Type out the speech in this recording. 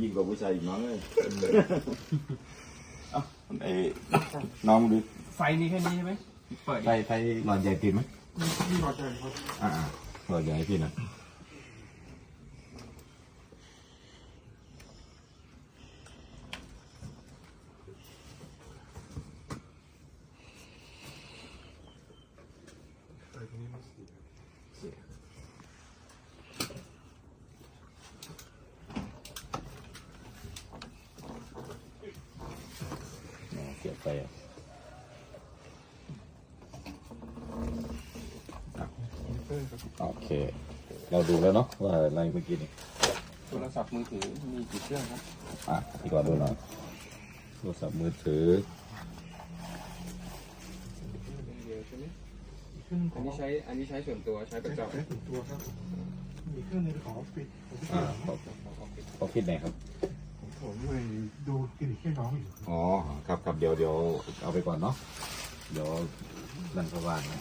ยิ่งกว่าผู้ชายอีกมั้งเลยเอาอน้องดูไฟนี่แค่นี้ใช่ไหมเปิดไฟไฟหลอดใหญ่ติดไหมหลอดใหญ่ครับอ่าหลอดใหญ่พี่นะเสียเสีย ไฟอะอะมอนิเตอร์ครับโอเค เราดูแล้วเนาะว่าอะไรเมื่อกี้นี่โทรศัพท์มือถือมีกี่เครื่องครับ อะพี่ก่อนดูหน่อยโทรศัพท์มือถือเดียวใช่ไหมอีกเครื่องหนึงขอัอนงนี้ใช้ อันนี้ใช้ส่วนตัวใช้ประใช้จำใช้ส่วนตัวครับ มีเครื่องหนึงของออฟฟิศของที่อ่าหลังขอขอคิดไหนอยครับของผมเลยดู คลินิกให้น้องอยู่อ๋อครับครับเดี๋ยวเดี๋ยวเอาไปก่อนเนาะเดี๋ยวดันสว่างนะ